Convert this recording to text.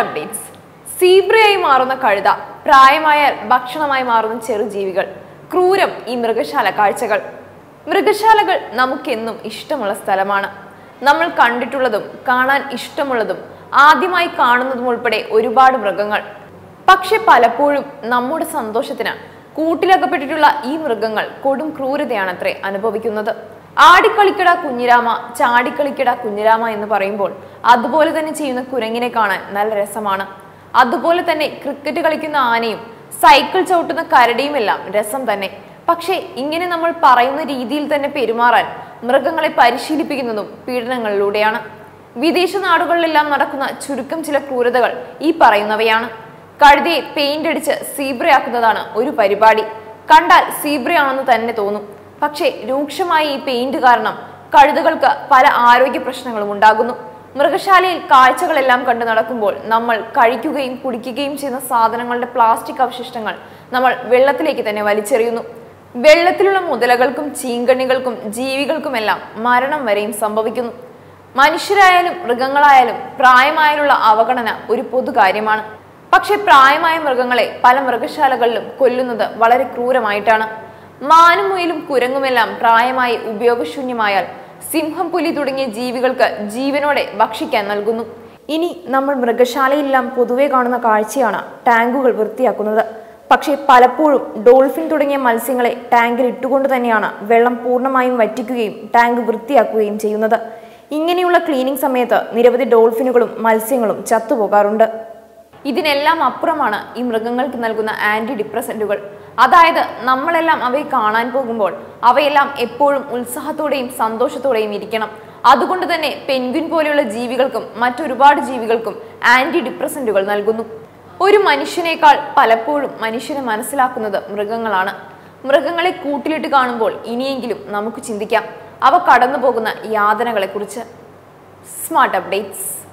Updates സീബ്രയായി മാറുന്ന കഴുത പ്രായമായാൽ ഭക്ഷണമായി മാറുന്ന ചെറുജീവികൾ ക്രൂരം ഈ മൃഗശാല കാഴ്ചകൾ. മൃഗശാലകൾ നമുക്കെന്നും ഇഷ്ടമുള്ള സ്ഥലമാണ്. നമ്മൾ കണ്ടിട്ടുള്ളതും കാണാൻ ഇഷ്ടമുള്ളതും ആദ്യമായി കാണുന്നതും ഉൾപ്പെടെ ഒരുപാട് മൃഗങ്ങൾ. പക്ഷെ പലപ്പോഴും നമ്മുടെ സന്തോഷത്തിന് കൂട്ടിലകപ്പെട്ടിട്ടുള്ള ഈ മൃഗങ്ങൾ കൊടും ക്രൂരതയാണത്രേ അനുഭവിക്കുന്നത്. ആടിക്കളിക്കട കുഞ്ഞിരാമ ചാടിക്കളിക്കട കുഞ്ഞിരാമ എന്ന് പറയുമ്പോൾ അതുപോലെ തന്നെ ചെയ്യുന്ന കുരങ്ങിനെ കാണാൻ നല്ല രസമാണ്. അതുപോലെ തന്നെ ക്രിക്കറ്റ് കളിക്കുന്ന ആനയും സൈക്കിൾ ചവിട്ടുന്ന കരടിയുമെല്ലാം രസം തന്നെ. പക്ഷേ ഇങ്ങനെ നമ്മൾ പറയുന്ന രീതിയിൽ തന്നെ പെരുമാറാൻ മൃഗങ്ങളെ പരിശീലിപ്പിക്കുന്നതും പീഡനങ്ങളിലൂടെയാണ്. വിദേശ നാടുകളിലെല്ലാം നടക്കുന്ന ചുരുക്കം ചില ക്രൂരതകൾ ഈ പറയുന്നവയാണ്. കഴുതയെ പെയിന്റ് അടിച്ച് സീബ്രയാക്കുന്നതാണ് ഒരു പരിപാടി. കണ്ടാൽ സീബ്രയാണെന്ന് തന്നെ തോന്നും. പക്ഷേ രൂക്ഷമായ ഈ പെയിന്റ് കാരണം കഴുതകൾക്ക് പല ആരോഗ്യ പ്രശ്നങ്ങളും ഉണ്ടാകുന്നു. മൃഗശാലയിൽ കാഴ്ചകളെല്ലാം കണ്ടു നടക്കുമ്പോൾ നമ്മൾ കഴിക്കുകയും കുടിക്കുകയും ചെയ്യുന്ന സാധനങ്ങളുടെ പ്ലാസ്റ്റിക് അവശിഷ്ടങ്ങൾ നമ്മൾ വെള്ളത്തിലേക്ക് തന്നെ വലിച്ചെറിയുന്നു. വെള്ളത്തിലുള്ള മുതലകൾക്കും ചീങ്കണ്ണികൾക്കും ജീവികൾക്കുമെല്ലാം മരണം വരെയും സംഭവിക്കുന്നു. മനുഷ്യരായാലും മൃഗങ്ങളായാലും പ്രായമായാലുള്ള അവഗണന ഒരു പൊതു കാര്യമാണ്. പക്ഷെ പ്രായമായ മൃഗങ്ങളെ പല മൃഗശാലകളിലും കൊല്ലുന്നത് വളരെ ക്രൂരമായിട്ടാണ്. മാനും മുയിലും കുരങ്ങുമെല്ലാം പ്രായമായി ഉപയോഗശൂന്യമായാൽ സിംഹം പുലി തുടങ്ങിയ ജീവികൾക്ക് ജീവനോടെ ഭക്ഷിക്കാൻ നൽകുന്നു. ഇനി നമ്മൾ മൃഗശാലയിലെല്ലാം പൊതുവെ കാണുന്ന കാഴ്ചയാണ് ടാങ്കുകൾ വൃത്തിയാക്കുന്നത്. പക്ഷേ പലപ്പോഴും ഡോൾഫിൻ തുടങ്ങിയ മത്സ്യങ്ങളെ ടാങ്കിൽ ഇട്ടുകൊണ്ട് തന്നെയാണ് വെള്ളം പൂർണമായും വറ്റിക്കുകയും ടാങ്ക് വൃത്തിയാക്കുകയും ചെയ്യുന്നത്. ഇങ്ങനെയുള്ള ക്ലീനിംഗ് സമയത്ത് നിരവധി ഡോൾഫിനുകളും മത്സ്യങ്ങളും ചത്തുപോകാറുണ്ട്. ഇതിനെല്ലാം അപ്പുറമാണ് ഈ മൃഗങ്ങൾക്ക് നൽകുന്ന ആന്റി ഡിപ്രസന്റുകൾ അതായത് നമ്മളെല്ലാം അവയെ കാണാൻ പോകുമ്പോൾ അവയെല്ലാം എപ്പോഴും ഉത്സാഹത്തോടെയും സന്തോഷത്തോടെയും ഇരിക്കണം. അതുകൊണ്ട് തന്നെ പെൻഗ്വിൻ പോലെയുള്ള ജീവികൾക്കും മറ്റൊരുപാട് ജീവികൾക്കും ആന്റി ഡിപ്രസന്റുകൾ നൽകുന്നു. ഒരു മനുഷ്യനേക്കാൾ പലപ്പോഴും മനുഷ്യനെ മനസ്സിലാക്കുന്നത് മൃഗങ്ങളാണ്. മൃഗങ്ങളെ കൂട്ടിലിട്ട് കാണുമ്പോൾ ഇനിയെങ്കിലും നമുക്ക് ചിന്തിക്കാം. അവ കടന്നു പോകുന്ന യാതനകളെക്കുറിച്ച്. Smart updates.